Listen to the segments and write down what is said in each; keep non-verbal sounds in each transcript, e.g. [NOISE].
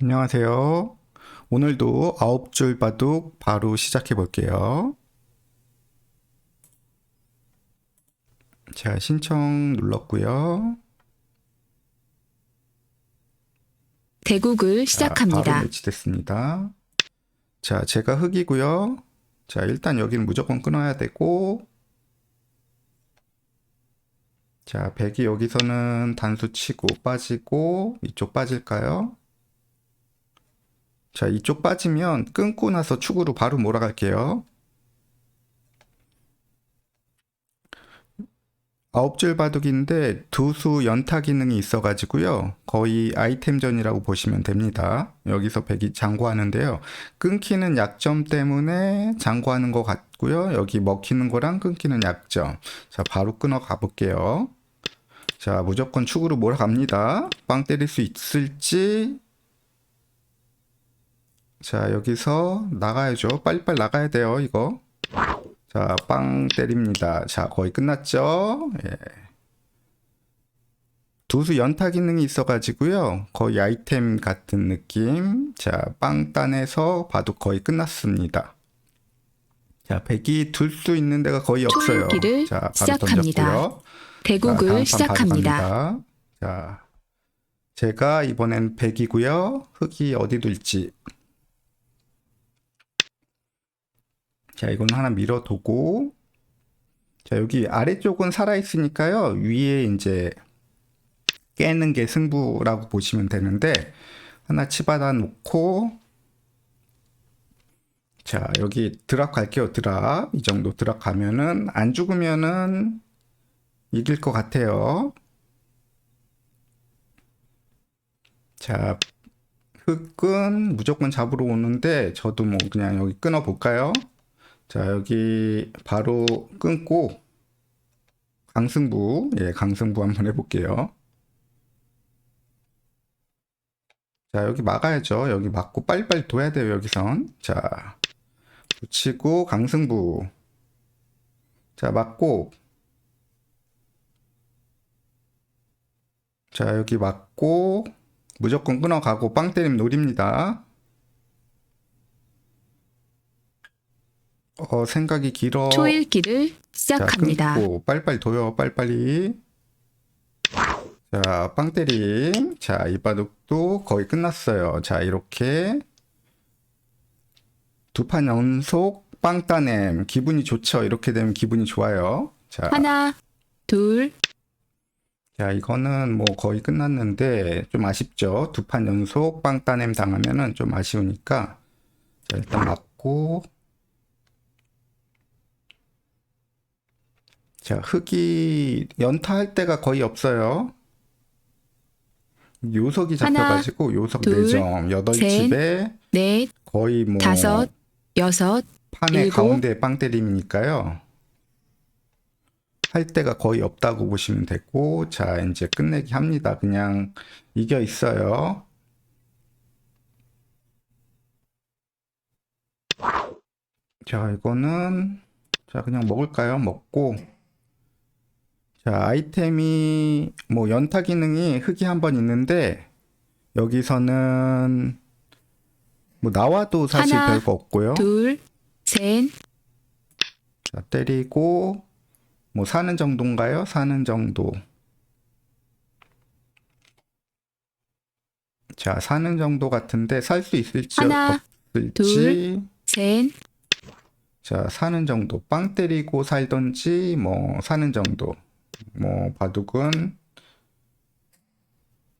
안녕하세요. 오늘도 아홉 줄 바둑 바로 시작해 볼게요. 자, 신청 눌렀고요. 대국을 자, 시작합니다. 바로 매치됐습니다. 자, 제가 흑이고요. 자, 일단 여기는 무조건 끊어야 되고 자, 백이 여기서는 단수 치고 빠지고 이쪽 빠질까요? 자, 이쪽 빠지면 끊고 나서 축으로 바로 몰아갈게요. 아홉 줄 바둑인데 두 수 연타 기능이 있어가지고요. 거의 아이템전이라고 보시면 됩니다. 여기서 백이 장구하는데요. 끊기는 약점 때문에 장구하는 것 같고요. 여기 먹히는 거랑 끊기는 약점. 자, 바로 끊어 가볼게요. 자, 무조건 축으로 몰아갑니다. 빵 때릴 수 있을지. 자, 여기서 나가야죠. 빨리빨리 나가야 돼요, 이거. 자, 빵 때립니다. 자, 거의 끝났죠? 예. 두수 연타 기능이 있어 가지고요. 거의 아이템 같은 느낌. 자, 빵 따내서 봐도 거의 끝났습니다. 자, 백이 둘 수 있는 데가 거의 없어요. 자, 바로 시작합니다. 던졌고요. 자, 대국을 판 시작합니다. 자, 제가 이번엔 백이고요. 흑이 어디 둘지. 자, 이건 하나 밀어두고. 자, 여기 아래쪽은 살아있으니까요. 위에 이제 깨는 게 승부라고 보시면 되는데, 하나 치받아 놓고, 자, 여기 드랍 갈게요. 드랍. 이 정도 드랍 가면은, 안 죽으면은 이길 것 같아요. 자, 흑은 무조건 잡으러 오는데, 저도 뭐 그냥 여기 끊어 볼까요? 자, 여기 바로 끊고 강승부, 예, 강승부 한번 해볼게요. 자, 여기 막아야죠. 여기 막고 빨리빨리 둬야 돼요, 여기선. 자, 붙이고 강승부. 자, 막고. 자, 여기 막고 무조건 끊어가고 빵 때림 노립니다. 어, 생각이 길어. 초읽기를 자, 시작합니다. 끊고 빨리빨리 둬요. 빨리빨리. 자, 빵 때림. 자, 이 바둑도 거의 끝났어요. 자, 이렇게 두 판 연속 빵 따냄. 기분이 좋죠. 이렇게 되면 기분이 좋아요. 자, 하나, 둘, 자, 이거는 뭐 거의 끝났는데 좀 아쉽죠. 두 판 연속 빵 따냄 당하면은 좀 아쉬우니까. 자, 일단 맞고. 자, 흑이 연타할 때가 거의 없어요. 요석이 하나, 잡혀가지고 요석 둘, 4점, 8집에 넷, 거의 뭐 다섯, 여섯, 판의 일곱. 가운데 빵 때림이니까요. 할 데가 거의 없다고 보시면 되고, 자, 이제 끝내기 합니다. 그냥 이겨 있어요. 자, 이거는, 자, 그냥 먹을까요? 먹고. 자, 아이템이, 뭐, 연타 기능이 흑이 한 번 있는데, 여기서는, 뭐, 나와도 사실 하나, 별거 없고요. 둘, 셋, 자, 때리고 뭐 사는 정도인가요? 사는 정도. 자, 사는 정도 같은데 살 수 있을지 하나, 없을지. 셋, 자, 사는 정도. 빵 때리고 살던지 뭐 사는 정도. 뭐 바둑은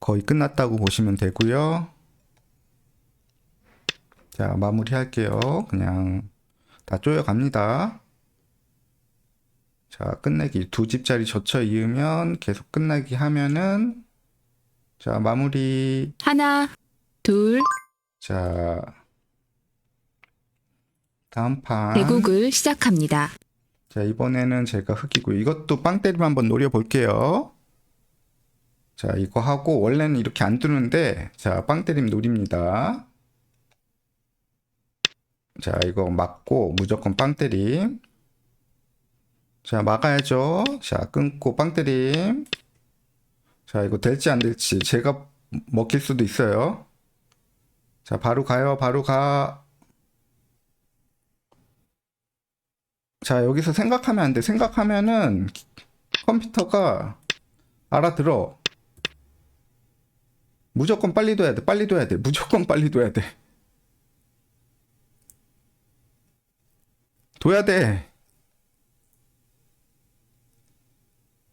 거의 끝났다고 보시면 되고요. 자, 마무리할게요. 그냥 다 쪼여갑니다. 자, 끝내기 두 집짜리 젖혀 이으면 계속 끝나기 하면은 자, 마무리. 하나, 둘, 자, 다음 판. 대국을 시작합니다. 자, 이번에는 제가 흑이고 이것도 빵 때림 한번 노려 볼게요. 자, 이거 하고 원래는 이렇게 안 뜨는데 자, 빵 때림 노립니다. 자, 이거 맞고 무조건 빵 때림. 자, 막아야죠. 자, 끊고 빵 때림. 자, 이거 될지 안 될지 제가 먹힐 수도 있어요. 자, 바로 가요. 바로 가. 자, 여기서 생각하면 안 돼. 생각하면은 컴퓨터가 알아들어. 무조건 빨리 둬야 돼. 빨리 둬야 돼. 무조건 [LAUGHS] 빨리 둬야 돼. 둬야 돼.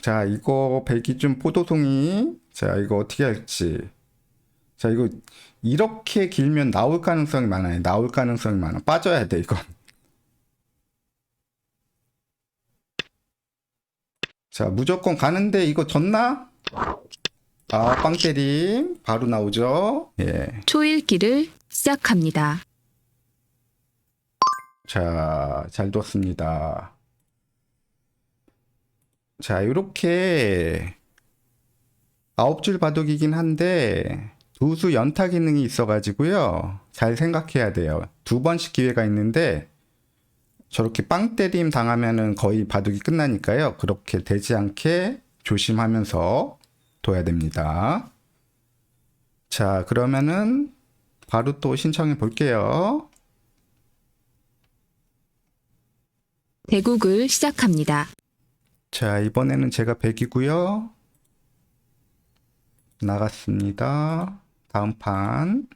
자, 이거 배기준 포도송이. 자, 이거 어떻게 할지. 자, 이거 이렇게 길면 나올 가능성이 많아요. 나올 가능성이 많아. 빠져야 돼, 이건. 자, 무조건 가는데 이거 졌나? 아, 빵 때림. 바로 나오죠. 예. 초읽기를 시작합니다. 자, 잘 뒀습니다. 자, 이렇게 아홉 줄 바둑이긴 한데 두수 연타 기능이 있어가지고요. 잘 생각해야 돼요. 두 번씩 기회가 있는데 저렇게 빵 때림 당하면은 거의 바둑이 끝나니까요. 그렇게 되지 않게 조심하면서 둬야 됩니다. 자, 그러면은 바로 또 신청해 볼게요. 대국을 시작합니다. 자, 이번에는 제가 100이고요. 나갔습니다. 다음 판.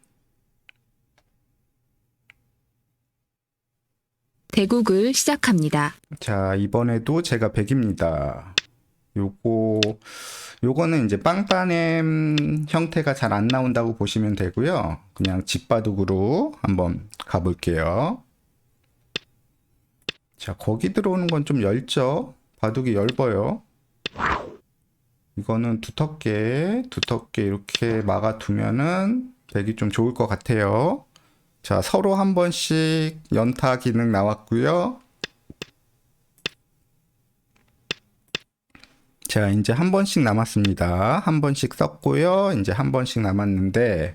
대국을 시작합니다. 자, 이번에도 제가 100입니다. 요거, 요거는 이제 빵따냄 형태가 잘 안 나온다고 보시면 되고요. 그냥 집바둑으로 한번 가볼게요. 자, 거기 들어오는 건 좀 얇죠? 바둑이 얇아요. 이거는 두텁게, 두텁게 이렇게 막아두면은 되기 좀 좋을 것 같아요. 자, 서로 한 번씩 연타 기능 나왔고요. 자, 이제 한 번씩 남았습니다. 한 번씩 썼고요. 이제 한 번씩 남았는데,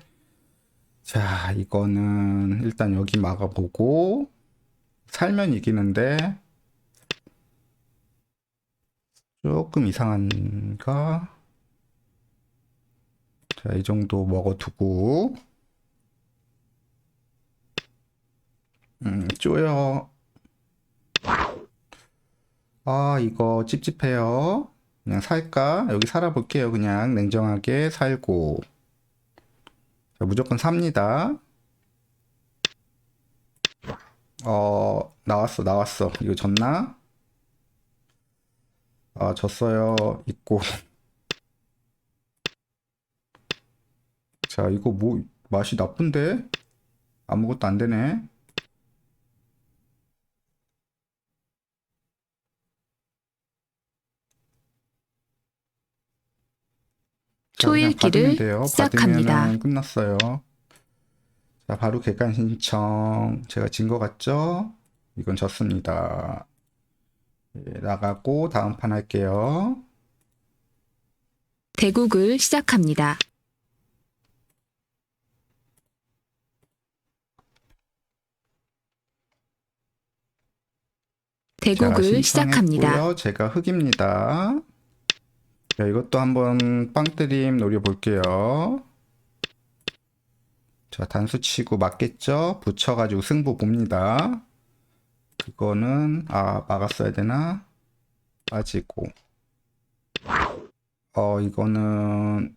자, 이거는 일단 여기 막아보고, 살면 이기는데, 조금 이상한가? 자, 이 정도 먹어두고, 음, 쪼여. 아, 이거 찝찝해요. 그냥 살까? 여기 살아볼게요. 그냥 냉정하게 살고. 자, 무조건 삽니다. 어, 나왔어, 나왔어. 이거 졌나? 아, 졌어요. 있고. 자, 이거 뭐, 맛이 나쁜데? 아무것도 안 되네. 돼요. 시작합니다. 끝났어요. 자, 바로 객관 신청. 제가 진거 같죠? 이건 졌습니다. 예, 나가고 다음 판 할게요. 대국을 시작합니다. 자, 대국을 시작합니다. 제가 흑입니다. 자, 이것도 한번 빵뜨림 노려볼게요. 자, 단수 치고 맞겠죠? 붙여가지고 승부 봅니다. 그거는, 아, 막았어야 되나? 빠지고. 어, 이거는,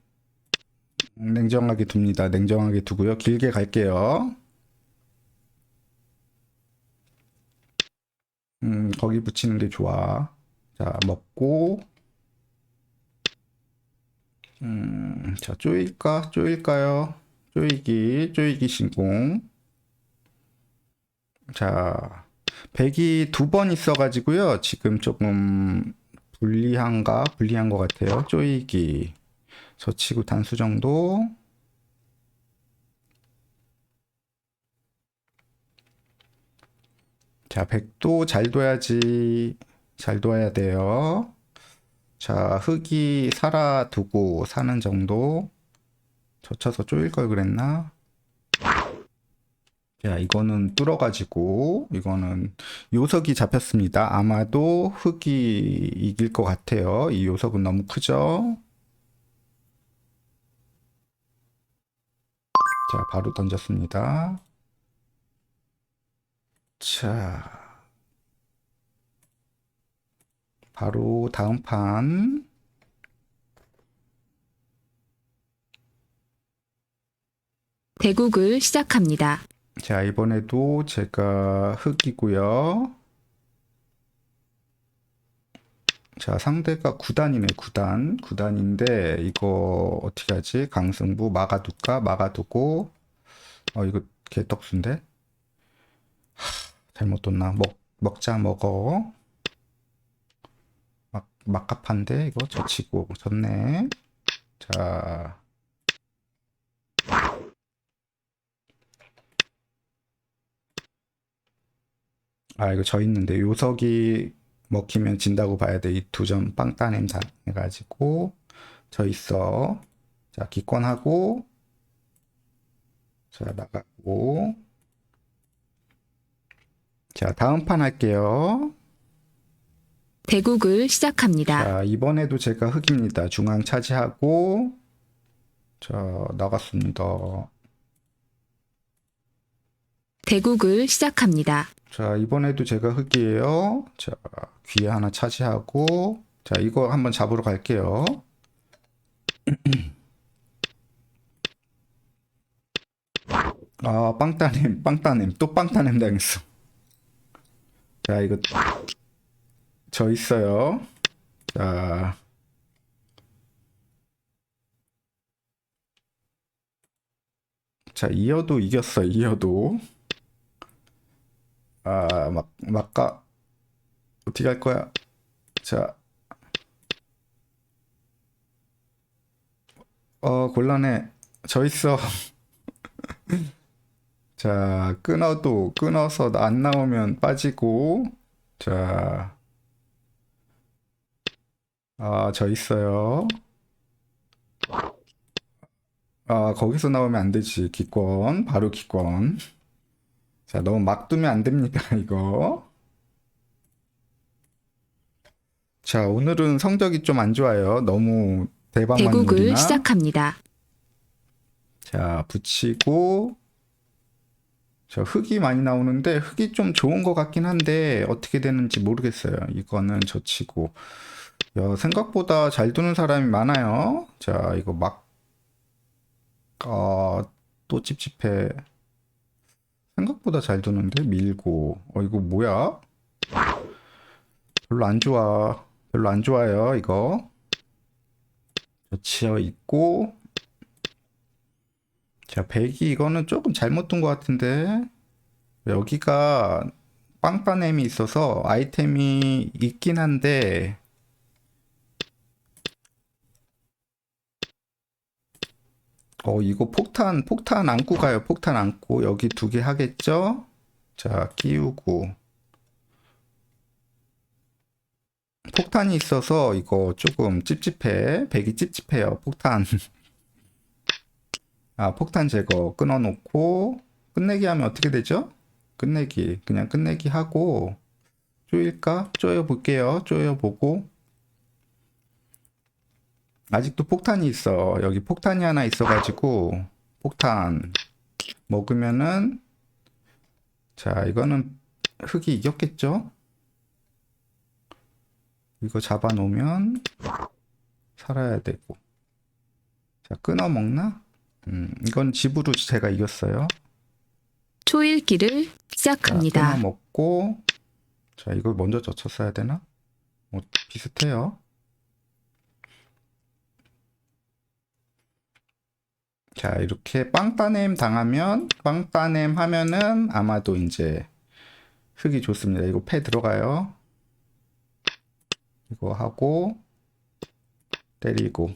냉정하게 둡니다. 냉정하게 두고요. 길게 갈게요. 음, 거기 붙이는 게 좋아. 자, 먹고. 음, 자, 쪼일까? 쪼일까요? 쪼이기, 쪼이기 신공. 자, 백이 두 번 있어가지고요. 지금 조금 불리한가? 불리한 것 같아요. 쪼이기. 젖히고 단수 정도. 자, 백도 잘 둬야지. 잘 둬야 돼요. 자, 흙이 살아두고 사는 정도. 젖혀서 쪼일 걸 그랬나? 자, 이거는 뚫어가지고, 이거는 요석이 잡혔습니다. 아마도 흙이 이길 것 같아요. 이 요석은 너무 크죠? 자, 바로 던졌습니다. 자, 바로 다음 판. 대국을 시작합니다. 자, 이번에도 제가 흑이고요. 자, 상대가 9단이네, 9단. 9단인데, 이거 어떻게 하지? 강승부 막아둘까? 막아두고, 어, 이거 개떡순데? 하, 잘못 뒀나? 먹, 먹자, 먹어. 막, 막갑한데, 이거 젖히고, 졌네. 자, 아, 이거 져 있는데, 요석이 먹히면 진다고 봐야 돼. 이 두 점 빵 따냄 당해가지고, 져 있어. 자, 기권하고, 자, 나가고. 자, 다음 판 할게요. 대국을 시작합니다. 자, 이번에도 제가 흑입니다. 중앙 차지하고, 자, 나갔습니다. 대국을 시작합니다. 자, 이번에도 제가 흑이에요. 자, 귀에 하나 차지하고, 자, 이거 한번 잡으러 갈게요. [CLEARS THROAT] 아, 빵따냄, 빵따냄, 또 빵따냄 당했어. 자, 이거 저 있어요. 자, 자, 이어도 이겼어, 이어도. 아, 막, 막가. 어떻게 할 거야? 자. 어, 곤란해. 저 있어. [LAUGHS] 자, 끊어도, 끊어서 안 나오면 빠지고. 자. 아, 저 있어요. 아, 거기서 나오면 안 되지. 기권. 바로 기권. 자, 너무 막 두면 안 됩니다, [LAUGHS] 이거. 자, 오늘은 성적이 좀 안 좋아요. 너무 대박만 대국을 노리나? 시작합니다. 자, 붙이고. 저 흙이 많이 나오는데 흙이 좀 좋은 것 같긴 한데 어떻게 되는지 모르겠어요. 이거는 젖히고. 야, 생각보다 잘 두는 사람이 많아요. 자, 이거 막, 아, 또 찝찝해. 생각보다 잘 두는데 밀고. 어, 이거 뭐야? 별로 안 좋아. 별로 안 좋아요, 이거. 젖히어 있고. 자, 백이 이거는 조금 잘못 둔 것 같은데 여기가 빵빠냄이 있어서 아이템이 있긴 한데 어, 이거 폭탄, 폭탄 안고 가요. 폭탄 안고 여기 두 개 하겠죠? 자, 끼우고 폭탄이 있어서 이거 조금 찝찝해. 백이 찝찝해요. 폭탄. [LAUGHS] 아, 폭탄 제거 끊어놓고 끝내기 하면 어떻게 되죠? 끝내기 그냥 끝내기 하고 쪼일까? 쪼여 볼게요. 쪼여 보고 아직도 폭탄이 있어. 여기 폭탄이 하나 있어가지고 폭탄 먹으면은 자 이거는 흙이 이겼겠죠? 이거 잡아놓으면 살아야 되고 자 끊어 먹나? 음, 이건 집으로 제가 이겼어요. 초일기를 자, 시작합니다. 끊어 먹고, 자, 이걸 먼저 젖혔어야 되나? 뭐, 비슷해요. 자, 이렇게 빵따냄 당하면, 빵따냄 하면은 아마도 이제 흙이 좋습니다. 이거 패 들어가요. 이거 하고, 때리고.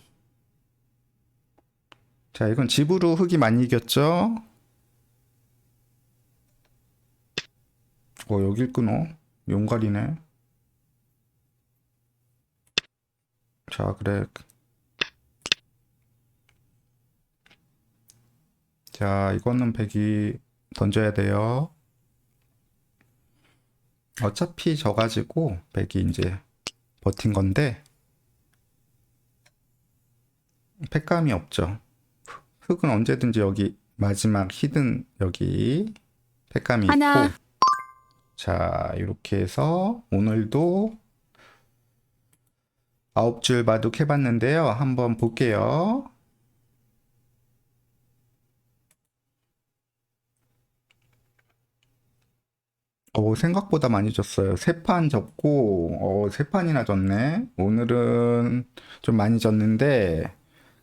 자, 이건 집으로 흙이 많이 이겼죠? 어, 여길 끊어. 용갈이네. 자, 그래. 자, 이거는 백이 던져야 돼요. 어차피 져가지고 백이 이제 버틴 건데, 팩감이 없죠. 흙은 언제든지 여기 마지막 히든 여기 색감이 하나. 있고 자 이렇게 해서 오늘도 아홉 줄 바둑 해봤는데요. 한번 볼게요. 어, 생각보다 많이 졌어요. 세 판 졌고, 어, 세 판이나 졌네. 오늘은 좀 많이 졌는데,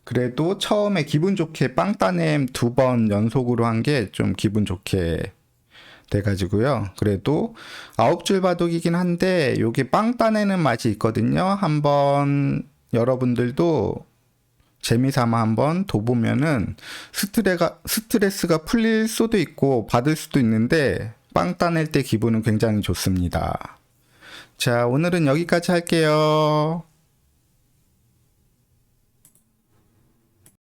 그래도 처음에 기분 좋게 빵따냄 두 번 연속으로 한 게 좀 기분 좋게 돼가지고요. 그래도 아홉 줄 바둑이긴 한데, 요게 빵 따내는 맛이 있거든요. 한번 여러분들도 재미삼아 한번 둬보면은 스트레가, 스트레스가 풀릴 수도 있고 받을 수도 있는데 빵 따낼 때 기분은 굉장히 좋습니다. 자, 오늘은 여기까지 할게요.